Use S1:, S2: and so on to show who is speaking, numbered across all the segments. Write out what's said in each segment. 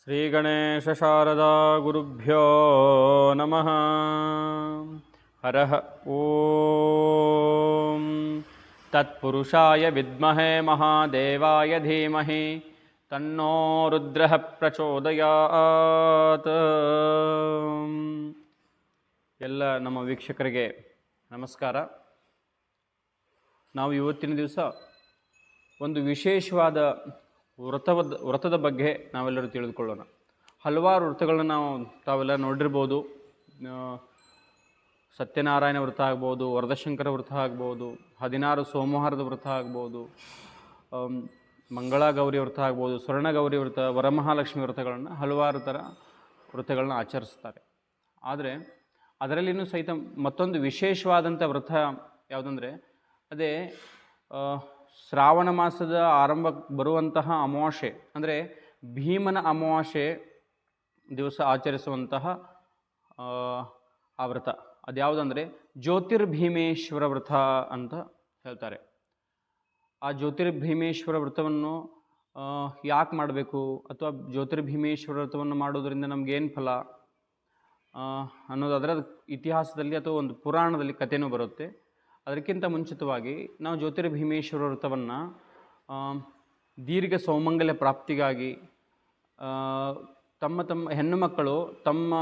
S1: श्रीगणेशशारदा गुरुभ्यो नमः हरः ॐ तत्पुरुषाय विद्महे महादेवाय धीमहि तन्नो रुद्रः प्रचोदयात् ಎಲ್ಲ ನಮ್ಮ ವೀಕ್ಷಕರಿಗೆ ನಮಸ್ಕಾರ ನಾವು ಇವತ್ತಿನ ದಿವಸ ಒಂದು ವಿಶೇಷವಾದ ವ್ರತವದ, ವ್ರತದ ಬಗ್ಗೆ ನಾವೆಲ್ಲರೂ ತಿಳಿದುಕೊಳ್ಳೋಣ. ಹಲವಾರು ವ್ರತಗಳನ್ನ ನಾವು, ತಾವೆಲ್ಲ ನೋಡಿರ್ಬೋದು. ಸತ್ಯನಾರಾಯಣ ವ್ರತ ಆಗ್ಬೋದು, ವರದಶಂಕರ ವ್ರತ ಆಗ್ಬೋದು, ಹದಿನಾರು ಸೋಮವಾರದ ವ್ರತ ಆಗ್ಬೋದು ಮಂಗಳ ಗೌರಿ ವ್ರತ ಆಗ್ಬೋದು, ಸ್ವರ್ಣಗೌರಿ ವ್ರತ, ವರಮಹಾಲಕ್ಷ್ಮಿ ವ್ರತಗಳನ್ನು ಹಲವಾರು ಥರ ವ್ರತಗಳನ್ನ ಆಚರಿಸ್ತಾರೆ. ಆದರೆ, ಅದರಲ್ಲಿನೂ ಸಹಿತ ಮತ್ತೊಂದು ವಿಶೇಷವಾದಂಥ ವ್ರತ ಯಾವುದಂದರೆ, ಅದೇ ಶ್ರಾವಣ ಮಾಸದ ಆರಂಭ ಬರುವಂತಹ ಅಮಾವಾಸ್ಯೆ ಅಂದರೆ ಭೀಮನ ಅಮಾವಾಸ್ಯೆ ದಿವಸ ಆಚರಿಸುವಂತಹ ಆ, ವ್ರತ. ಅದ್ಯಾವುದಂದರೆ ಜ್ಯೋತಿರ್ಭೀಮೇಶ್ವರ ವ್ರತ ಅಂತ ಹೇಳ್ತಾರೆ. ಆ ಜ್ಯೋತಿರ್ಭೀಮೇಶ್ವರ ವ್ರತವನ್ನು ಯಾಕೆ ಮಾಡಬೇಕು? ಅಥವಾ ಜ್ಯೋತಿರ್ಭೀಮೇಶ್ವರ ವ್ರತವನ್ನು ಮಾಡೋದರಿಂದ ನಮಗೇನು ಫಲ? ಅನ್ನೋದು ಅದರ ಇತಿಹಾಸದಲ್ಲಿ ಅಥವಾ ಒಂದು ಪುರಾಣದಲ್ಲಿ ಕಥೆನೂ ಬರುತ್ತೆ. ಅದಕ್ಕಿಂತ ಮುಂಚಿತವಾಗಿ ನಾವು ಜ್ಯೋತಿರ್ಭೀಮೇಶ್ವರ ವ್ರತವನ್ನು ದೀರ್ಘ ಸೌಮಂಗಲ್ಯ ಪ್ರಾಪ್ತಿಗಾಗಿ ತಮ್ಮ ತಮ್ಮ ಹೆಣ್ಣು ಮಕ್ಕಳು ತಮ್ಮ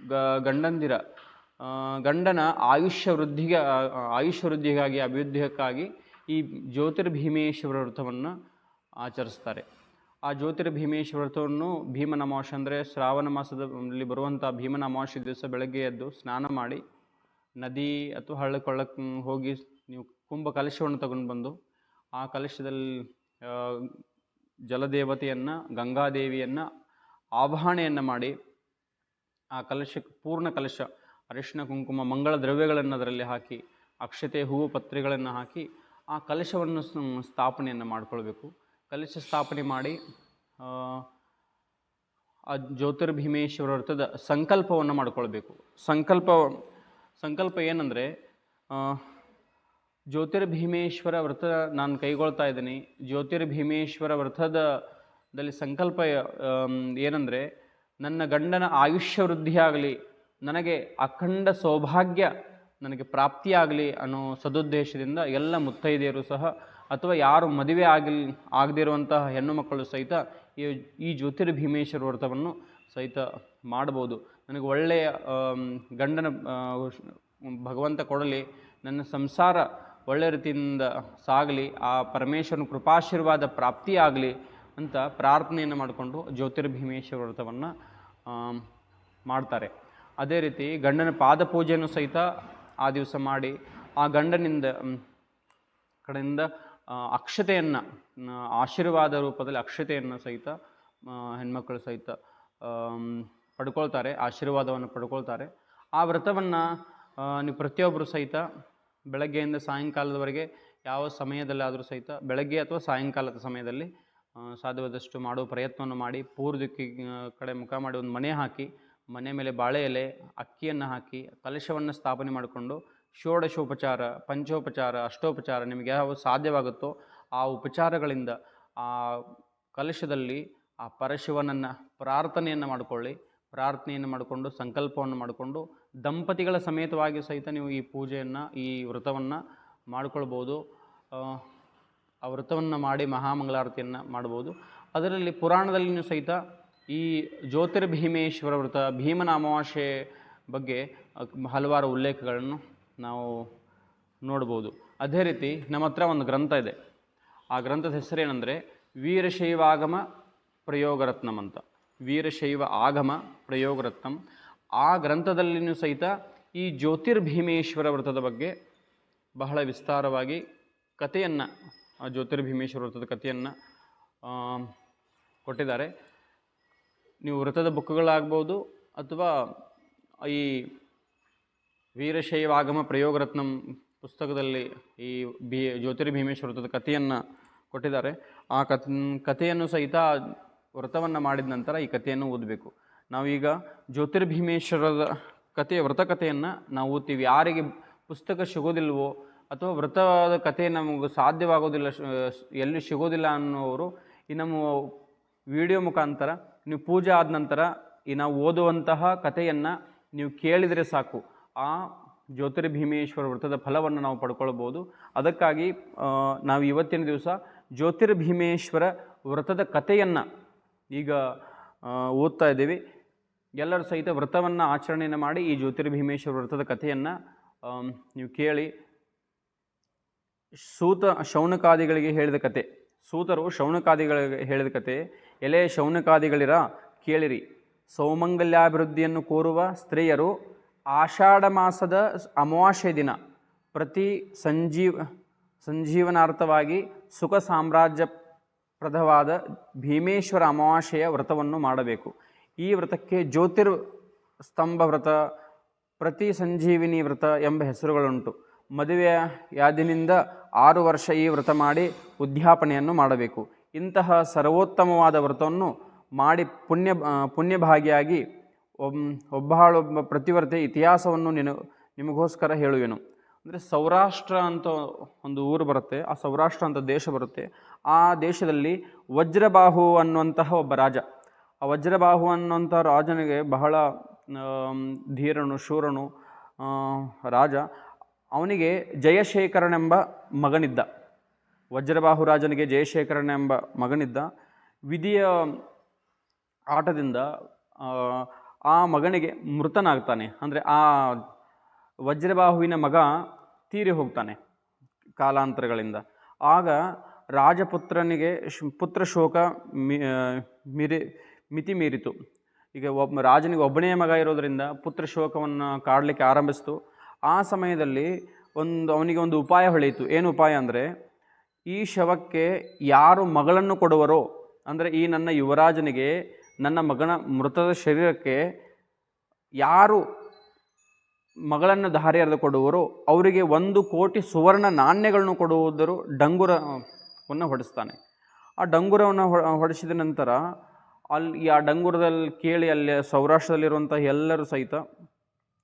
S1: ಗ, ಗಂಡಂದಿರ ಗಂಡನ ಆಯುಷ್ಯ ವೃದ್ಧಿಗೆ ಆಯುಷ್ಯ ವೃದ್ಧಿಗಾಗಿ, ಅಭಿವೃದ್ಧಿಯಕ್ಕಾಗಿ ಈ ಜ್ಯೋತಿರ್ಭೀಮೇಶ್ವರ ವ್ರತವನ್ನು ಆಚರಿಸ್ತಾರೆ. ಆ ಜ್ಯೋತಿರ್ಭೀಮೇಶ್ವರ ವ್ರತವನ್ನು ಭೀಮನ ಅಮಾವಾಸ್ಯೆ ಅಂದರೆ ಶ್ರಾವಣ ಮಾಸದಲ್ಲಿ ಬರುವಂಥ ಭೀಮನ ಅಮಾವಾಸ್ಯೆ ದಿವಸ ಬೆಳಗ್ಗೆ ಎದ್ದು ಸ್ನಾನ ಮಾಡಿ ನದಿ ಅಥವಾ ಹಳ್ಳ ಕೊಳ್ಳಕ್ಕೆ ಹೋಗಿ ನೀವು ಕುಂಭ ಕಲಶವನ್ನು ತಗೊಂಡು ಬಂದು ಆ ಕಲಶದಲ್ಲಿ ಜಲದೇವತೆಯನ್ನು ಗಂಗಾದೇವಿಯನ್ನು ಆವಾಹನೆಯನ್ನು ಮಾಡಿ ಆ ಕಲಶಕ್ಕೆ ಪೂರ್ಣ ಕಲಶ ಅರಿಶಿನ ಕುಂಕುಮ ಮಂಗಳ ದ್ರವ್ಯಗಳನ್ನು ಅದರಲ್ಲಿ ಹಾಕಿ ಅಕ್ಷತೆ ಹೂವು ಪತ್ರೆಗಳನ್ನು ಹಾಕಿ ಆ ಕಲಶವನ್ನು ಸ್ಥಾಪನೆಯನ್ನು ಮಾಡಿಕೊಳ್ಬೇಕು. ಕಲಶ ಸ್ಥಾಪನೆ ಮಾಡಿ ಆ, ಜ್ಯೋತಿರ್ಭೀಮೇಶ್ವರ ವ್ರತದ ಸಂಕಲ್ಪವನ್ನು ಮಾಡಿಕೊಳ್ಬೇಕು. ಸಂಕಲ್ಪ ಸಂಕಲ್ಪ ಏನಂದರೆ ಜ್ಯೋತಿರ್ಭೀಮೇಶ್ವರ ವ್ರತ ನಾನು ಕೈಗೊಳ್ತಾ ಇದ್ದೀನಿ. ಜ್ಯೋತಿರ್ಭೀಮೇಶ್ವರ ವ್ರತದ ದಲ್ಲಿ ಸಂಕಲ್ಪ ಏನಂದರೆ, ನನ್ನ ಗಂಡನ ಆಯುಷ್ಯ ವೃದ್ಧಿಯಾಗಲಿ ನನಗೆ ಅಖಂಡ ಸೌಭಾಗ್ಯ ನನಗೆ ಪ್ರಾಪ್ತಿಯಾಗಲಿ ಅನ್ನೋ ಸದುದ್ದೇಶದಿಂದ ಎಲ್ಲ ಮುತ್ತೈದೆಯರು ಸಹ, ಅಥವಾ ಯಾರು ಮದುವೆ ಆಗಿಲ್, ಆಗದಿರುವಂತಹ ಹೆಣ್ಣು ಮಕ್ಕಳು ಸಹಿತ ಈ ಈ ಜ್ಯೋತಿರ್ಭೀಮೇಶ್ವರ ವ್ರತವನ್ನು ಸಹಿತ ಮಾಡ್ಬೋದು. ನನಗೆ ಒಳ್ಳೆಯ ಗಂಡನ ಭಗವಂತ ಕೊಡಲಿ, ನನ್ನ ಸಂಸಾರ ಒಳ್ಳೆ ರೀತಿಯಿಂದ ಸಾಗಲಿ, ಆ ಪರಮೇಶ್ವರನ ಕೃಪಾಶೀರ್ವಾದ ಪ್ರಾಪ್ತಿಯಾಗಲಿ ಅಂತ ಪ್ರಾರ್ಥನೆಯನ್ನು ಮಾಡಿಕೊಂಡು ಜ್ಯೋತಿರ್ಭೀಮೇಶ್ವರ ವ್ರತವನ್ನು ಮಾಡ್ತಾರೆ. ಅದೇ ರೀತಿ ಗಂಡನ ಪಾದ ಪೂಜೆಯನ್ನು ಸಹಿತ ಆ ದಿವಸ ಮಾಡಿ, ಆ ಗಂಡನಿಂದ ಕಡೆಯಿಂದ ಅಕ್ಷತೆಯನ್ನು, ಆಶೀರ್ವಾದ ರೂಪದಲ್ಲಿ ಅಕ್ಷತೆಯನ್ನು ಸಹಿತ ಹೆಣ್ಮಕ್ಕಳು ಸಹಿತ ಪಡ್ಕೊಳ್ತಾರೆ, ಆಶೀರ್ವಾದವನ್ನು ಪಡ್ಕೊಳ್ತಾರೆ. ಆ ವ್ರತವನ್ನು ನೀವು ಪ್ರತಿಯೊಬ್ಬರು ಸಹಿತ ಬೆಳಗ್ಗೆಯಿಂದ ಸಾಯಂಕಾಲದವರೆಗೆ ಯಾವ ಸಮಯದಲ್ಲಾದರೂ ಸಹಿತ ಬೆಳಗ್ಗೆ ಅಥವಾ ಸಾಯಂಕಾಲದ ಸಮಯದಲ್ಲಿ ಸಾಧ್ಯವಾದಷ್ಟು ಮಾಡುವ ಪ್ರಯತ್ನವನ್ನು ಮಾಡಿ ಪೂರ್ವ ಕಡೆ ಮುಖ ಮಾಡಿ ಒಂದು ಮನೆ ಹಾಕಿ, ಮನೆ ಮೇಲೆ ಬಾಳೆ ಎಲೆ, ಅಕ್ಕಿಯನ್ನು ಹಾಕಿ, ಕಲಶವನ್ನು ಸ್ಥಾಪನೆ ಮಾಡಿಕೊಂಡು ಷೋಡಶೋಪಚಾರ, ಪಂಚೋಪಚಾರ, ಅಷ್ಟೋಪಚಾರ ನಿಮಗೆ ಯಾವ ಸಾಧ್ಯವಾಗುತ್ತೋ ಆ ಉಪಚಾರಗಳಿಂದ ಆ ಕಲಶದಲ್ಲಿ ಆ ಪರಶಿವನನ್ನು ಪ್ರಾರ್ಥನೆಯನ್ನು ಮಾಡಿಕೊಳ್ಳಿ. ಪ್ರಾರ್ಥನೆಯನ್ನು ಮಾಡಿಕೊಂಡು ಸಂಕಲ್ಪವನ್ನು ಮಾಡಿಕೊಂಡು ದಂಪತಿಗಳ ಸಮೇತವಾಗಿ ಸಹಿತ ನೀವು ಈ ಪೂಜೆಯನ್ನು ಈ ವ್ರತವನ್ನು ಮಾಡಿಕೊಳ್ಬೋದು. ಆ, ವ್ರತವನ್ನು ಮಾಡಿ ಮಹಾಮಂಗಳಾರತಿಯನ್ನು ಮಾಡ್ಬೋದು. ಅದರಲ್ಲಿ ಪುರಾಣದಲ್ಲಿಯೂ ಸಹಿತ ಈ ಜ್ಯೋತಿರ್ಭೀಮೇಶ್ವರ ವ್ರತ ಭೀಮನ ಅಮಾವಾಸ್ಯೆ ಬಗ್ಗೆ ಹಲವಾರು ಉಲ್ಲೇಖಗಳನ್ನು ನಾವು ನೋಡ್ಬೋದು. ಅದೇ ರೀತಿ ನಮ್ಮ ಹತ್ರ ಒಂದು ಗ್ರಂಥ ಇದೆ. ಆ ಗ್ರಂಥದ ಹೆಸರೇನೆಂದರೆ ವೀರಶೈವಾಗಮ ಪ್ರಯೋಗರತ್ನಂ ಅಂತ. ವೀರಶೈವ ಆಗಮ ಪ್ರಯೋಗರತ್ನಂ. ಆ ಗ್ರಂಥದಲ್ಲಿಯೂ ಸಹಿತ ಈ ಜ್ಯೋತಿರ್ಭೀಮೇಶ್ವರ ವ್ರತದ ಬಗ್ಗೆ ಬಹಳ ವಿಸ್ತಾರವಾಗಿ ಕಥೆಯನ್ನು, ಆ ಜ್ಯೋತಿರ್ಭೀಮೇಶ್ವರ ವ್ರತದ ಕಥೆಯನ್ನು ಕೊಟ್ಟಿದ್ದಾರೆ. ನೀವು ವ್ರತದ ಬುಕ್ಗಳಾಗ್ಬೋದು ಅಥವಾ ಈ ವೀರಶೈವ ಆಗಮ ಪ್ರಯೋಗರತ್ನಂ ಪುಸ್ತಕದಲ್ಲಿ ಈ ಭೀ, ಜ್ಯೋತಿರ್ಭೀಮೇಶ್ವರ ವ್ರತದ ಕಥೆಯನ್ನು ಕೊಟ್ಟಿದ್ದಾರೆ. ಆ ಕಥ್, ಕಥೆಯನ್ನು ಸಹಿತ ವ್ರತವನ್ನು ಮಾಡಿದ ನಂತರ ಈ ಕಥೆಯನ್ನು ಓದಬೇಕು. ನಾವೀಗ ಜ್ಯೋತಿರ್ಭೀಮೇಶ್ವರದ ಕಥೆ ವ್ರತಕಥೆಯನ್ನು ನಾವು ಓದ್ತೀವಿ. ಯಾರಿಗೆ ಪುಸ್ತಕ ಸಿಗೋದಿಲ್ವೋ ಅಥವಾ ವ್ರತವಾದ ಕಥೆ ನಮಗೆ ಸಾಧ್ಯವಾಗೋದಿಲ್ಲ ಎಲ್ಲಿ ಸಿಗೋದಿಲ್ಲ ಅನ್ನೋರು ಈ ನಮ್ಮ ವಿಡಿಯೋ ಮುಖಾಂತರ ನೀವು ಪೂಜೆ ಆದ ನಂತರ ಈ ನಾವು ಓದುವಂತಹ ಕಥೆಯನ್ನು ನೀವು ಕೇಳಿದರೆ ಸಾಕು. ಆ ಜ್ಯೋತಿರ್ಭೀಮೇಶ್ವರ ವ್ರತದ ಫಲವನ್ನು ನಾವು ಪಡ್ಕೊಳ್ಬೋದು. ಅದಕ್ಕಾಗಿ ನಾವು ಇವತ್ತಿನ ದಿವಸ ಜ್ಯೋತಿರ್ಭೀಮೇಶ್ವರ ವ್ರತದ ಕಥೆಯನ್ನು ಈಗ ಓದ್ತಾ ಇದ್ದೀವಿ. ಎಲ್ಲರೂ ಸಹಿತ ವ್ರತವನ್ನು ಆಚರಣೆಯನ್ನು ಮಾಡಿ ಈ ಜ್ಯೋತಿರ್ಭೀಮೇಶ್ವರ ವ್ರತದ ಕಥೆಯನ್ನು ನೀವು ಕೇಳಿ. ಸೂತ, ಶೌನಕಾದಿಗಳಿಗೆ ಹೇಳಿದ ಕತೆ. ಸೂತರು ಶೌನಕಾದಿಗಳಿಗೆ ಹೇಳಿದ ಕತೆ, ಎಲೆ ಶೌನಕಾದಿಗಳಿರ, ಕೇಳಿರಿ. ಸೌಮಂಗಲ್ಯಾಭಿವೃದ್ಧಿಯನ್ನು ಕೋರುವ ಸ್ತ್ರೀಯರು ಆಷಾಢ ಮಾಸದ ಅಮಾವಾಸ್ಯೆ ದಿನ ಪ್ರತಿ ಸಂಜೀವ, ಸಂಜೀವನಾರ್ಥವಾಗಿ ಸುಖ ಸಾಮ್ರಾಜ್ಯಪ್ರದವಾದ ಭೀಮೇಶ್ವರ ಅಮಾವಾಸ್ಯೆಯ ವ್ರತವನ್ನು ಮಾಡಬೇಕು. ಈ ವ್ರತಕ್ಕೆ ಜ್ಯೋತಿರ್ ಸ್ತಂಭ ವ್ರತ ಪ್ರತಿ ಸಂಜೀವಿನಿ ವ್ರತ ಎಂಬ ಹೆಸರುಗಳುಂಟು. ಮದುವೆಯ ಯಾದಿನಿಂದ ಆರು ವರ್ಷ ಈ ವ್ರತ ಮಾಡಿ ಉದ್ಯಾಪನೆಯನ್ನು ಮಾಡಬೇಕು. ಇಂತಹ ಸರ್ವೋತ್ತಮವಾದ ವ್ರತವನ್ನು ಮಾಡಿ ಪುಣ್ಯ ಪುಣ್ಯಭಾಗಿಯಾಗಿ ಒಬ್ಬ ಒಬ್ಬಾಳೊಬ್ಬ ಪ್ರತಿವರ್ತೆ ಇತಿಹಾಸವನ್ನು ನಿನ, ನಿಮಗೋಸ್ಕರ ಹೇಳುವೆನು. ಅಂದರೆ ಸೌರಾಷ್ಟ್ರ ಅಂತ ಒಂದು ಊರು ಬರುತ್ತೆ ಆ ಸೌರಾಷ್ಟ್ರ ಅಂತ ದೇಶ ಬರುತ್ತೆ. ಆ ದೇಶದಲ್ಲಿ ವಜ್ರಬಾಹು ಅನ್ನುವಂತಹ ಒಬ್ಬ ರಾಜ. ಆ ವಜ್ರಬಾಹು ಅನ್ನುವಂಥ ರಾಜನಿಗೆ ಬಹಳ ಧೀರನು ಶೂರನು ರಾಜ. ಅವನಿಗೆ ಜಯಶೇಖರನೆಂಬ ಮಗನಿದ್ದ. ವಜ್ರಬಾಹು ರಾಜನಿಗೆ ಜಯಶೇಖರನೆಂಬ ಮಗನಿದ್ದ. ವಿಧಿಯ ಆಟದಿಂದ ಆ, ಆ ಮಗನಿಗೆ ಮೃತನಾಗ್ತಾನೆ. ಅಂದರೆ ಆ ವಜ್ರಬಾಹುವಿನ ಮಗ ತೀರಿ ಹೋಗ್ತಾನೆ ಕಾಲಾಂತರಗಳಿಂದ. ಆಗ ರಾಜಪುತ್ರನಿಗೆ ಪುತ್ರ ಶೋಕ ಮಿರಿ, ಮಿತಿ ಮೀರಿತು. ಈಗ ಒಬ್ಬ ರಾಜನಿಗೆ ಒಬ್ಬನೇ ಮಗ ಇರೋದರಿಂದ ಪುತ್ರ ಶೋಕವನ್ನು ಕಾಡಲಿಕ್ಕೆ ಆರಂಭಿಸ್ತು. ಆ ಸಮಯದಲ್ಲಿ ಒಂದು, ಅವನಿಗೆ ಒಂದು ಉಪಾಯ ಹೊಳೆಯಿತು. ಏನು ಉಪಾಯ ಅಂದರೆ, ಈ ಶವಕ್ಕೆ ಯಾರು ಮಗಳನ್ನು ಕೊಡುವರೋ, ಅಂದರೆ ಈ ನನ್ನ ಯುವರಾಜನಿಗೆ ನನ್ನ ಮಗನ ಮೃತದ ಶರೀರಕ್ಕೆ ಯಾರು ಮಗಳನ್ನು ದಾರಿ ಎರೆದು ಕೊಡುವರೋ. ಅವರಿಗೆ ಒಂದು ಕೋಟಿ ಸುವರ್ಣ ನಾಣ್ಯಗಳನ್ನು ಕೊಡುವುದರು ಡಂಗುರವನ್ನು ಹೊಡೆಸ್ತಾನೆ. ಆ ಡಂಗುರವನ್ನು ಹೊಡೆಸಿದ ನಂತರ ಅಲ್ಲಿ ಆ ಡಂಗುರದಲ್ಲಿ ಕೇಳಿ ಅಲ್ಲಿ ಸೌರಾಷ್ಟ್ರದಲ್ಲಿರುವಂಥ ಎಲ್ಲರೂ ಸಹಿತ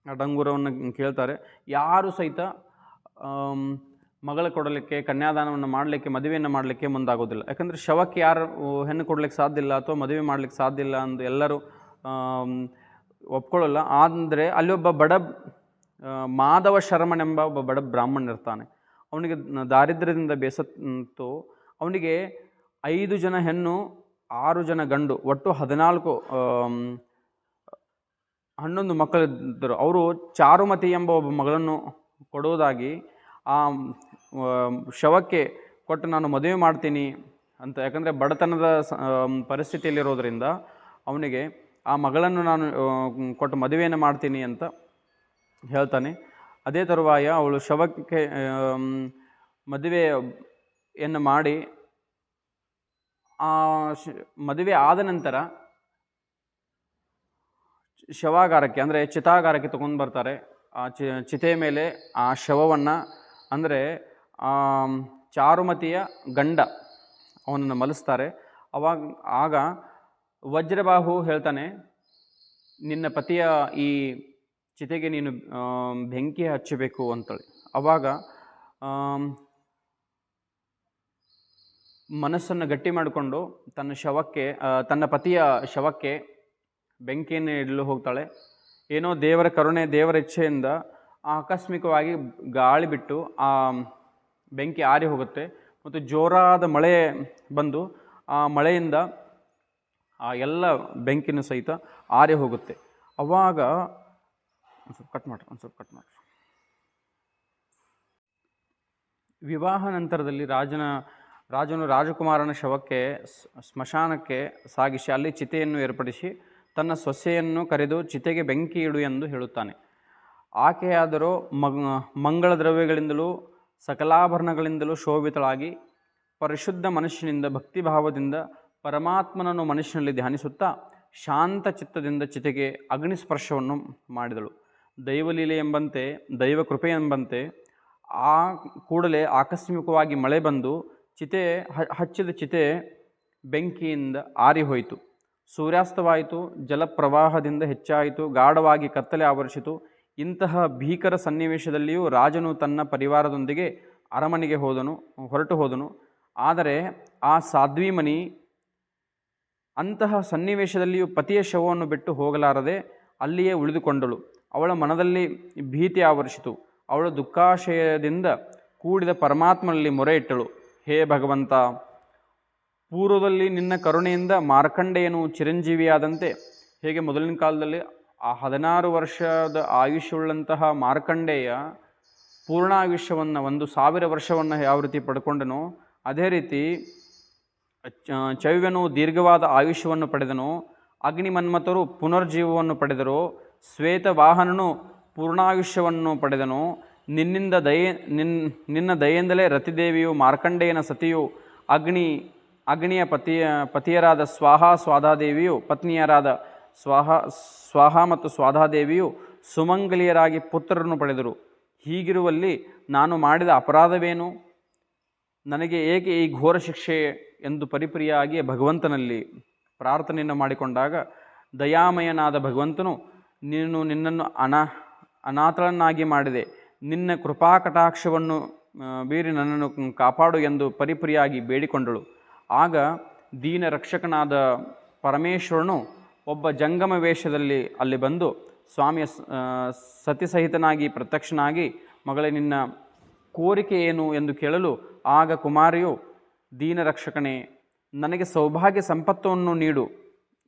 S1: ಆ ಡಂಗುರವನ್ನು ಕೇಳ್ತಾರೆ. ಯಾರು ಸಹಿತ ಮಗಳ ಕೊಡಲಿಕ್ಕೆ, ಕನ್ಯಾದಾನವನ್ನು ಮಾಡಲಿಕ್ಕೆ, ಮದುವೆಯನ್ನು ಮಾಡಲಿಕ್ಕೆ ಮುಂದಾಗೋದಿಲ್ಲ. ಯಾಕಂದರೆ ಶವಕ್ಕೆ ಯಾರು ಹೆಣ್ಣು ಕೊಡಲಿಕ್ಕೆ ಸಾಧ್ಯ ಇಲ್ಲ ಅಥವಾ ಮದುವೆ ಮಾಡಲಿಕ್ಕೆ ಸಾಧ್ಯ ಇಲ್ಲ ಅಂದು ಎಲ್ಲರೂ ಒಪ್ಕೊಳ್ಳಲ್ಲ. ಅಂದರೆ ಅಲ್ಲಿ ಒಬ್ಬ ಬಡ ಮಾಧವ ಶರ್ಮನೆಂಬ ಒಬ್ಬ ಬಡ ಬ್ರಾಹ್ಮಣ ಇರ್ತಾನೆ. ಅವನಿಗೆ ದಾರಿದ್ರ್ಯದಿಂದ ಬೇಸತ್ತು ಅವನಿಗೆ ಐದು ಜನ ಹೆಣ್ಣು, ಆರು ಜನ ಗಂಡು, ಒಟ್ಟು ಹದಿನಾಲ್ಕು ಹನ್ನೊಂದು ಮಕ್ಕಳಿದ್ದರು. ಅವರು ಚಾರುಮತಿ ಎಂಬ ಒಬ್ಬ ಮಗಳನ್ನು ಕೊಡುವುದಾಗಿ, ಆ ಶವಕ್ಕೆ ಕೊಟ್ಟು ನಾನು ಮದುವೆ ಮಾಡ್ತೀನಿ ಅಂತ, ಯಾಕಂದರೆ ಬಡತನದ ಪರಿಸ್ಥಿತಿಯಲ್ಲಿರೋದ್ರಿಂದ ಅವನಿಗೆ ಆ ಮಗಳನ್ನು ನಾನು ಕೊಟ್ಟು ಮದುವೆಯನ್ನು ಮಾಡ್ತೀನಿ ಅಂತ ಹೇಳ್ತಾನೆ. ಅದೇ ತರುವಾಯ ಅವಳು ಶವಕ್ಕೆ ಮದುವೆಯನ್ನು ಮಾಡಿ, ಆ ಮದುವೆ ಆದ ನಂತರ ಶವಾಗಾರಕ್ಕೆ, ಅಂದರೆ ಚಿತಾಗಾರಕ್ಕೆ ತಗೊಂಡು ಬರ್ತಾರೆ. ಆ ಚಿತೆಯ ಮೇಲೆ ಆ ಶವವನ್ನು, ಅಂದರೆ ಚಾರುಮತಿಯ ಗಂಡ ಅವನನ್ನು ಮಲಿಸ್ತಾರೆ. ಅವಾಗ, ಆಗ ವಜ್ರಬಾಹು ಹೇಳ್ತಾನೆ, ನಿನ್ನ ಪತಿಯ ಈ ಚಿತೆಗೆ ನೀನು ಬೆಂಕಿ ಹಚ್ಚಬೇಕು ಅಂತೇಳಿ. ಆಮ್, ಮನಸ್ಸನ್ನು ಗಟ್ಟಿ ಮಾಡಿಕೊಂಡು ತನ್ನ ಶವಕ್ಕೆ ತನ್ನ ಪತಿಯ ಶವಕ್ಕೆ ಬೆಂಕಿಯನ್ನು ಇಡಲು ಹೋಗ್ತಾಳೆ. ಏನೋ ದೇವರ ಕರುಣೆ ದೇವರ ಇಚ್ಛೆಯಿಂದ ಆಕಸ್ಮಿಕವಾಗಿ ಗಾಳಿ ಬಿಟ್ಟು ಆ ಬೆಂಕಿ ಆರಿ ಹೋಗುತ್ತೆ ಮತ್ತು ಜೋರಾದ ಮಳೆ ಬಂದು ಆ ಮಳೆಯಿಂದ ಆ ಎಲ್ಲ ಬೆಂಕಿನೂ ಸಹಿತ ಆರಿ ಹೋಗುತ್ತೆ. ಅವಾಗ ಒಂದು ಸ್ವಲ್ಪ ಕಟ್ ಮಾಡ್ರಿ ಒಂದು ಸ್ವಲ್ಪ ಕಟ್ ಮಾಡ್ರಿ ವಿವಾಹ ನಂತರದಲ್ಲಿ ರಾಜನ, ರಾಜನು ರಾಜಕುಮಾರನ ಶವಕ್ಕೆ ಸ್ಮಶಾನಕ್ಕೆ ಸಾಗಿಸಿ ಅಲ್ಲಿ ಚಿತೆಯನ್ನು ಏರ್ಪಡಿಸಿ ತನ್ನ ಸೊಸೆಯನ್ನು ಕರೆದು ಚಿತೆಗೆ ಬೆಂಕಿ ಇಡು ಎಂದು ಹೇಳುತ್ತಾನೆ. ಆಕೆಯಾದರೂ ಮಗ್, ಮಂಗಳ ದ್ರವ್ಯಗಳಿಂದಲೂ ಸಕಲಾಭರಣಗಳಿಂದಲೂ ಶೋಭಿತಳಾಗಿ ಪರಿಶುದ್ಧ ಮನುಷ್ಯನಿಂದ ಭಕ್ತಿಭಾವದಿಂದ ಪರಮಾತ್ಮನನ್ನು ಮನುಷ್ಯನಲ್ಲಿ ಧ್ಯಾನಿಸುತ್ತಾ ಶಾಂತ ಚಿತ್ತದಿಂದ ಚಿತೆಗೆ ಅಗ್ನಿಸ್ಪರ್ಶವನ್ನು ಮಾಡಿದಳು. ದೈವಲೀಲೆ ಎಂಬಂತೆ, ದೈವ ಕೃಪೆ ಎಂಬಂತೆ, ಆ ಕೂಡಲೇ ಆಕಸ್ಮಿಕವಾಗಿ ಮಳೆ ಬಂದು ಚಿತೆ ಹಚ್ಚಿದ ಚಿತೆ ಬೆಂಕಿಯಿಂದ ಆರಿಹೋಯಿತು. ಸೂರ್ಯಾಸ್ತವಾಯಿತು, ಜಲಪ್ರವಾಹದಿಂದ ಹೆಚ್ಚಾಯಿತು, ಗಾಢವಾಗಿ ಕತ್ತಲೆ ಆವರಿಸಿತು. ಇಂತಹ ಭೀಕರ ಸನ್ನಿವೇಶದಲ್ಲಿಯೂ ರಾಜನು ತನ್ನ ಪರಿವಾರದೊಂದಿಗೆ ಅರಮನೆಗೆ ಹೋದನು, ಹೊರಟು ಹೋದನು. ಆದರೆ ಆ ಸಾಧ್ವಿಮನಿ ಅಂತಹ ಸನ್ನಿವೇಶದಲ್ಲಿಯೂ ಪತಿಯ ಶವವನ್ನು ಬಿಟ್ಟು ಹೋಗಲಾರದೆ ಅಲ್ಲಿಯೇ ಉಳಿದುಕೊಂಡಳು. ಅವಳ ಮನದಲ್ಲಿ ಭೀತಿ ಆವರಿಸಿತು. ಅವಳು ದುಃಖಾಶಯದಿಂದ ಕೂಡಿದ ಪರಮಾತ್ಮನಲ್ಲಿ ಮೊರೆ ಇಟ್ಟಳು. ಹೇ ಭಗವಂತ, ಪೂರ್ವದಲ್ಲಿ ನಿನ್ನ ಕರುಣೆಯಿಂದ ಮಾರ್ಕಂಡೇಯನು ಚಿರಂಜೀವಿಯಾದಂತೆ, ಹೇಗೆ ಮೊದಲಿನ ಕಾಲದಲ್ಲಿ ಆ ಹದಿನಾರು ವರ್ಷದ ಆಯುಷ್ಯವುಳ್ಳಂತಹ ಮಾರ್ಕಂಡೇಯ ಪೂರ್ಣಾಯುಷ್ಯವನ್ನು, ಒಂದು ಸಾವಿರ ವರ್ಷವನ್ನು ಯಾವ ರೀತಿ ಪಡ್ಕೊಂಡನೋ, ಅದೇ ರೀತಿ ಚವ್ಯನು ದೀರ್ಘವಾದ ಆಯುಷ್ಯವನ್ನು ಪಡೆದನು ಅಗ್ನಿಮನ್ಮತರು ಪುನರ್ಜೀವವನ್ನು ಪಡೆದರು ಶ್ವೇತವಾಹನನು ಪೂರ್ಣಾಯುಷ್ಯವನ್ನು ಪಡೆದನು. ನಿನ್ನಿಂದ ದಯೆ, ನಿನ್, ನಿನ್ನ ದಯೆಯಿಂದಲೇ ರತಿದೇವಿಯು, ಮಾರ್ಕಂಡೇಯನ ಸತಿಯು, ಅಗ್ನಿ, ಅಗ್ನಿಯ ಪತಿಯ, ಪತಿಯರಾದ ಸ್ವಾಹ ಸ್ವಾಧಾದೇವಿಯು, ಪತ್ನಿಯರಾದ ಸ್ವಾಹ ಸ್ವಾಹ ಮತ್ತು ಸ್ವಾಧಾದೇವಿಯು ಸುಮಂಗಲಿಯರಾಗಿ ಪುತ್ರರನ್ನು ಪಡೆದರು. ಹೀಗಿರುವಲ್ಲಿ ನಾನು ಮಾಡಿದ ಅಪರಾಧವೇನು? ನನಗೆ ಏಕೆ ಈ ಘೋರ ಶಿಕ್ಷೆ ಎಂದು ಪರಿಪರಿಯಾಗಿ ಭಗವಂತನಲ್ಲಿ ಪ್ರಾರ್ಥನೆಯನ್ನು ಮಾಡಿಕೊಂಡಾಗ ದಯಾಮಯನಾದ ಭಗವಂತನು ನೀನು ನಿನ್ನನ್ನು ಅನಾ, ಅನಾಥಳನ್ನಾಗಿ ಮಾಡಿದೆ. ನಿನ್ನ ಕೃಪಾಕಟಾಕ್ಷವನ್ನು ಕಟಾಕ್ಷವನ್ನು ಬೀರಿ ನನ್ನನ್ನು ಕಾಪಾಡು ಎಂದು ಪರಿಪರಿಯಾಗಿ ಬೇಡಿಕೊಂಡಳು. ಆಗ ದೀನ ರಕ್ಷಕನಾದ ಪರಮೇಶ್ವರನು ಒಬ್ಬ ಜಂಗಮ ವೇಷದಲ್ಲಿ ಅಲ್ಲಿ ಬಂದು ಸ್ವಾಮಿಯ ಸತಿಸಹಿತನಾಗಿ ಪ್ರತ್ಯಕ್ಷನಾಗಿ, ಮಗಳೇ, ನಿನ್ನ ಕೋರಿಕೆ ಏನು ಎಂದು ಕೇಳಲು ಆಗ ಕುಮಾರಿಯು, ದೀನರಕ್ಷಕನೇ, ನನಗೆ ಸೌಭಾಗ್ಯ ಸಂಪತ್ತನ್ನು ನೀಡು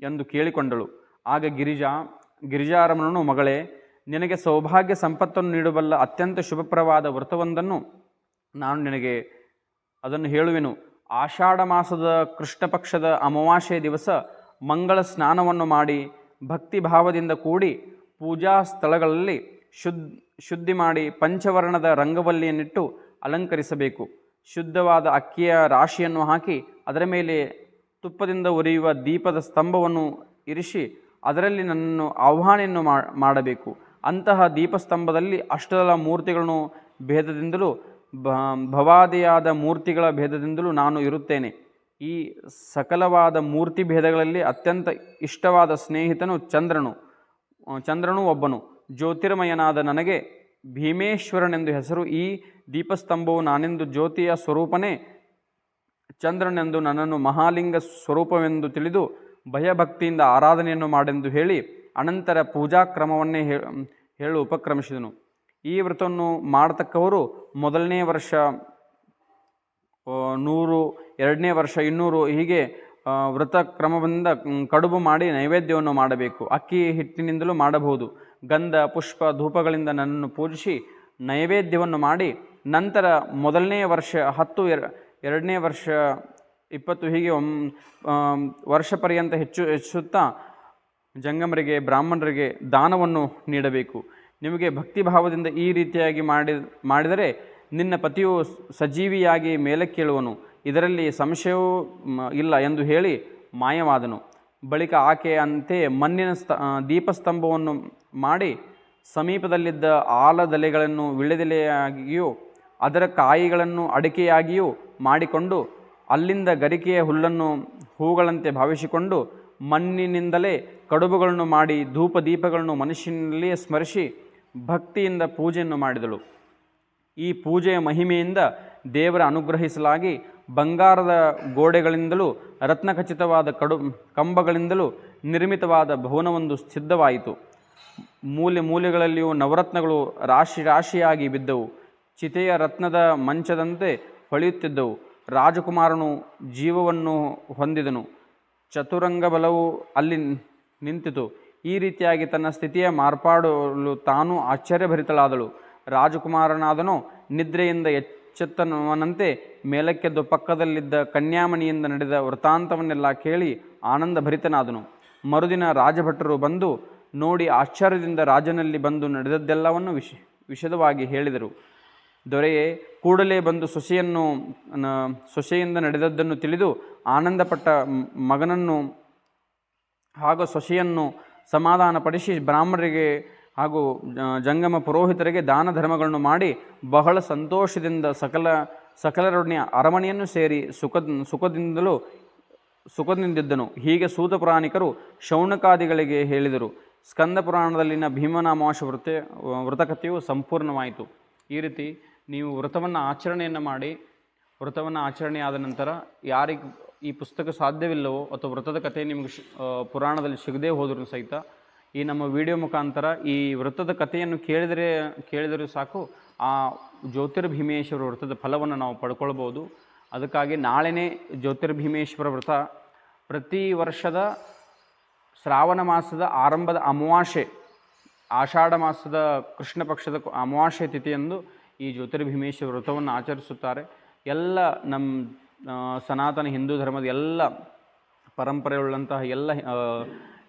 S1: ಎಂದು ಕೇಳಿಕೊಂಡಳು. ಆಗ ಗಿರಿಜಾ ಗಿರಿಜಾರಮಣನು ಮಗಳೇ, ನಿನಗೆ ಸೌಭಾಗ್ಯ ಸಂಪತ್ತನ್ನು ನೀಡಬಲ್ಲ ಅತ್ಯಂತ ಶುಭಪ್ರವಾದ ವ್ರತವೊಂದನ್ನು ನಾನು ನಿನಗೆ ಅದನ್ನು ಹೇಳುವೆನು. ಆಷಾಢ ಮಾಸದ ಕೃಷ್ಣ ಪಕ್ಷದ ದಿವಸ ಮಂಗಳ ಸ್ನಾನವನ್ನು ಮಾಡಿ ಭಕ್ತಿ ಭಾವದಿಂದ ಕೂಡಿ ಪೂಜಾ ಸ್ಥಳಗಳಲ್ಲಿ ಶುದ್ಧ ಶುದ್ಧಿ ಮಾಡಿ ಪಂಚವರ್ಣದ ರಂಗವಲ್ಲಿಯನ್ನಿಟ್ಟು ಅಲಂಕರಿಸಬೇಕು. ಶುದ್ಧವಾದ ಅಕ್ಕಿಯ ರಾಶಿಯನ್ನು ಹಾಕಿ ಅದರ ಮೇಲೆ ತುಪ್ಪದಿಂದ ಉರಿಯುವ ದೀಪದ ಸ್ತಂಭವನ್ನು ಇರಿಸಿ ಅದರಲ್ಲಿ ನನ್ನನ್ನು ಆಹ್ವಾನೆಯನ್ನು ಮಾಡಬೇಕು. ಅಂತಹ ದೀಪಸ್ತಂಭದಲ್ಲಿ ಅಷ್ಟಲ ಮೂರ್ತಿಗಳನ್ನು ಭೇದದಿಂದಲೂ ಭವಾದಿಯಾದ ಮೂರ್ತಿಗಳ ಭೇದದಿಂದಲೂ ನಾನು ಇರುತ್ತೇನೆ. ಈ ಸಕಲವಾದ ಮೂರ್ತಿ ಭೇದಗಳಲ್ಲಿ ಅತ್ಯಂತ ಇಷ್ಟವಾದ ಸ್ನೇಹಿತನು ಚಂದ್ರನು. ಚಂದ್ರನು ಒಬ್ಬನು. ಜ್ಯೋತಿರ್ಮಯನಾದ ನನಗೆ ಭೀಮೇಶ್ವರನೆಂದು ಹೆಸರು ಈ ದೀಪಸ್ತಂಭವು ನಾನೆಂದು ಜ್ಯೋತಿಯ ಸ್ವರೂಪನೇ. ಚಂದ್ರನೆಂದು ನನ್ನನ್ನು ಮಹಾಲಿಂಗ ಸ್ವರೂಪವೆಂದು ತಿಳಿದು ಭಯಭಕ್ತಿಯಿಂದ ಆರಾಧನೆಯನ್ನು ಮಾಡೆಂದು ಹೇಳಿ ಅನಂತರ ಪೂಜಾ ಕ್ರಮವನ್ನೇ ಹೇಳು ಉಪಕ್ರಮಿಸಿದನು. ಈ ವ್ರತವನ್ನು ಮಾಡತಕ್ಕವರು ಮೊದಲನೇ ವರ್ಷ ನೂರು, ಎರಡನೇ ವರ್ಷ ಇನ್ನೂರು ಹೀಗೆ ವ್ರತ ಕ್ರಮದಿಂದ ಕಡುಬು ಮಾಡಿ ನೈವೇದ್ಯವನ್ನು ಮಾಡಬೇಕು. ಅಕ್ಕಿ ಹಿಟ್ಟಿನಿಂದಲೂ ಮಾಡಬಹುದು. ಗಂಧ, ಪುಷ್ಪ, ಧೂಪಗಳಿಂದ ನನ್ನನ್ನು ಪೂಜಿಸಿ ನೈವೇದ್ಯವನ್ನು ಮಾಡಿ ನಂತರ ಮೊದಲನೇ ವರ್ಷ ಹತ್ತು, ಎರ ಎರಡನೇ ವರ್ಷ ಇಪ್ಪತ್ತು ಹೀಗೆ ಒಮ್ ವರ್ಷ ಪರ್ಯಂತ ಹೆಚ್ಚು, ಹೆಚ್ಚುತ್ತಾ ಜಂಗಮರಿಗೆ, ಬ್ರಾಹ್ಮಣರಿಗೆ ದಾನವನ್ನು ನೀಡಬೇಕು. ನಿಮಗೆ ಭಕ್ತಿ ಭಾವದಿಂದ ಈ ರೀತಿಯಾಗಿ ಮಾಡಿ ಮಾಡಿದರೆ ನಿನ್ನ ಪತಿಯು ಸಜೀವಿಯಾಗಿ ಮೇಲಕ್ಕೇಳುವನು. ಇದರಲ್ಲಿ ಸಂಶಯವೂ ಇಲ್ಲ ಎಂದು ಹೇಳಿ ಮಾಯವಾದನು. ಬಳಿಕ ಆಕೆ ಅಂತೆ ಮಣ್ಣಿನ ಸ್ತ ದೀಪಸ್ತಂಭವನ್ನು ಮಾಡಿ ಸಮೀಪದಲ್ಲಿದ್ದ ಆಲದಲೆಗಳನ್ನು, ವಿಳೆದೆಲೆಯಾಗಿಯೂ ಅದರ ಕಾಯಿಗಳನ್ನು ಅಡಿಕೆಯಾಗಿಯೂ ಮಾಡಿಕೊಂಡು ಅಲ್ಲಿಂದ ಗರಿಕೆಯ ಹುಲ್ಲನ್ನು ಹೂಗಳಂತೆ ಭಾವಿಸಿಕೊಂಡು ಮಣ್ಣಿನಿಂದಲೇ ಕಡುಬುಗಳನ್ನು ಮಾಡಿ ಧೂಪ ದೀಪಗಳನ್ನು ಮನುಷ್ಯನಲ್ಲಿಯೇ ಸ್ಮರಿಸಿ ಭಕ್ತಿಯಿಂದ ಪೂಜೆಯನ್ನು ಮಾಡಿದಳು. ಈ ಪೂಜೆಯ ಮಹಿಮೆಯಿಂದ ದೇವರ ಅನುಗ್ರಹಿಸಲಾಗಿ ಬಂಗಾರದ ಗೋಡೆಗಳಿಂದಲೂ ರತ್ನಖಚಿತವಾದ ಕಡು ಕಂಬಗಳಿಂದಲೂ ನಿರ್ಮಿತವಾದ ಭವನವೊಂದು ಸಿದ್ಧವಾಯಿತು. ಮೂಲೆ ಮೂಲೆಗಳಲ್ಲಿಯೂ ನವರತ್ನಗಳು ರಾಶಿ ರಾಶಿಯಾಗಿ ಬಿದ್ದವು. ಚಿತೆಯ ರತ್ನದ ಮಂಚದಂತೆ ಹೊಳೆಯುತ್ತಿದ್ದವು. ರಾಜಕುಮಾರನು ಜೀವವನ್ನು ಹೊಂದಿದನು. ಚತುರಂಗ ಬಲವು ಅಲ್ಲಿ ನಿಂತಿತು. ಈ ರೀತಿಯಾಗಿ ತನ್ನ ಸ್ಥಿತಿಯ ಮಾರ್ಪಾಡಲು ತಾನು ಆಶ್ಚರ್ಯಭರಿತಳಾದಳು. ರಾಜಕುಮಾರನಾದನು, ನಿದ್ರೆಯಿಂದ ಎಚ್ಚೆತ್ತನವನಂತೆ ಮೇಲಕ್ಕೆದ್ದು ಪಕ್ಕದಲ್ಲಿದ್ದ ಕನ್ಯಾಮಣಿಯಿಂದ ನಡೆದ ವೃತ್ತಾಂತವನ್ನೆಲ್ಲ ಕೇಳಿ ಆನಂದ ಭರಿತನಾದನು ಮರುದಿನ ರಾಜಭಟರು ಬಂದು ನೋಡಿ ಆಶ್ಚರ್ಯದಿಂದ ರಾಜನಲ್ಲಿ ಬಂದು ನಡೆದದ್ದೆಲ್ಲವನ್ನು ವಿಷ ವಿಷದವಾಗಿ ಹೇಳಿದರು. ದೊರೆಯೇ ಕೂಡಲೇ ಬಂದು ಸೊಸೆಯನ್ನು ಸೊಸೆಯಿಂದ ನಡೆದದ್ದನ್ನು ತಿಳಿದು ಆನಂದಪಟ್ಟ ಮಗನನ್ನು ಹಾಗೂ ಸೊಸೆಯನ್ನು ಸಮಾಧಾನಪಡಿಸಿ ಬ್ರಾಹ್ಮಣರಿಗೆ ಹಾಗೂ ಜಂಗಮ ಪುರೋಹಿತರಿಗೆ ದಾನ ಧರ್ಮಗಳನ್ನು ಮಾಡಿ ಬಹಳ ಸಂತೋಷದಿಂದ ಸಕಲ, ಸಕಲರೊಡನೆ ಅರಮನೆಯನ್ನು ಸೇರಿ ಸುಖ ಸುಖದಿಂದಲೂ, ಸುಖದಿಂದಿದ್ದನು. ಹೀಗೆ ಸೂತ ಪುರಾಣಿಕರು ಶೌನಕಾದಿಗಳಿಗೆ ಹೇಳಿದರು, ಸ್ಕಂದ ಪುರಾಣದಲ್ಲಿನ ಭೀಮನಾಮಾಶ ವೃತ್ತ ವೃತಕಥೆಯು ಸಂಪೂರ್ಣವಾಯಿತು. ಈ ರೀತಿ ನೀವು ವ್ರತವನ್ನು ಆಚರಣೆಯನ್ನು ಮಾಡಿ, ವ್ರತವನ್ನು ಆಚರಣೆ ಆದ ನಂತರ ಯಾರಿಗೆ ಈ ಪುಸ್ತಕ ಸಾಧ್ಯವಿಲ್ಲವೋ ಅಥವಾ ವ್ರತದ ಕಥೆ ನಿಮಗೆ ಪುರಾಣದಲ್ಲಿ ಸಿಗದೇ ಹೋದರೂ ಸಹಿತ ಈ ನಮ್ಮ ವಿಡಿಯೋ ಮುಖಾಂತರ ಈ ವ್ರತದ ಕಥೆಯನ್ನು ಕೇಳಿದರೆ, ಕೇಳಿದರೂ ಸಾಕು. ಆ ಜ್ಯೋತಿರ್ಭೀಮೇಶ್ವರ ವ್ರತದ ಫಲವನ್ನು ನಾವು ಪಡ್ಕೊಳ್ಬೋದು. ಅದಕ್ಕಾಗಿ ನಾಳೆನೇ ಜ್ಯೋತಿರ್ಭೀಮೇಶ್ವರ ವ್ರತ. ಪ್ರತಿ ವರ್ಷದ ಶ್ರಾವಣ ಮಾಸದ ಆರಂಭದ ಅಮಾವಾಸ್ಯೆ, ಆಷಾಢ ಮಾಸದ ಕೃಷ್ಣ ಪಕ್ಷದ ಅಮಾವಾಸೆ ಅಮಾವಾಸ್ಯೆ ತಿಥಿಯಂದು ಈ ಜ್ಯೋತಿರ್ಭೀಮೇಶ್ವರ ವ್ರತವನ್ನು ಆಚರಿಸುತ್ತಾರೆ. ಎಲ್ಲ ನಮ್ಮ ಸನಾತನ ಹಿಂದೂ ಧರ್ಮದ ಎಲ್ಲ ಪರಂಪರೆಯುಳ್ಳಂತಹ ಎಲ್ಲ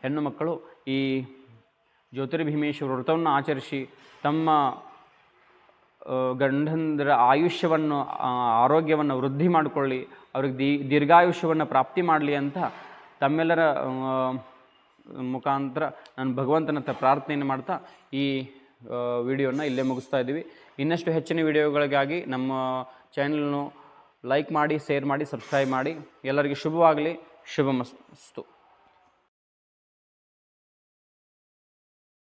S1: ಹೆಣ್ಣು ಮಕ್ಕಳು ಈ ಜ್ಯೋತಿರ್ಭೀಮೇಶ್ವರ ವ್ರತವನ್ನು ಆಚರಿಸಿ ತಮ್ಮ ಗಂಡಂದರ ಆಯುಷ್ಯವನ್ನು ಆರೋಗ್ಯವನ್ನು ವೃದ್ಧಿ ಮಾಡಿಕೊಳ್ಳಿ, ಅವ್ರಿಗೆ ದೀ, ದೀರ್ಘಾಯುಷ್ಯವನ್ನು ಪ್ರಾಪ್ತಿ ಮಾಡಲಿ ಅಂತ ತಮ್ಮೆಲ್ಲರ ಮುಖಾಂತರ ನಾನು ಭಗವಂತನ ಹತ್ರ ಪ್ರಾರ್ಥನೆಯನ್ನು ಮಾಡ್ತಾ ಈ ವಿಡಿಯೋನ ಇಲ್ಲೇ ಮುಗಿಸ್ತಾ ಇದ್ದೀವಿ. ಇನ್ನಷ್ಟು ಹೆಚ್ಚಿನ ವಿಡಿಯೋಗಳಿಗಾಗಿ ನಮ್ಮ ಚಾನಲ್ನು ಲೈಕ್ ಮಾಡಿ ಶೇರ್ ಮಾಡಿ ಸಬ್ಸ್ಕ್ರೈಬ್ ಮಾಡಿ. ಎಲ್ಲರಿಗೆ ಶುಭವಾಗಲಿ. ಶುಭಮಸ್ತು.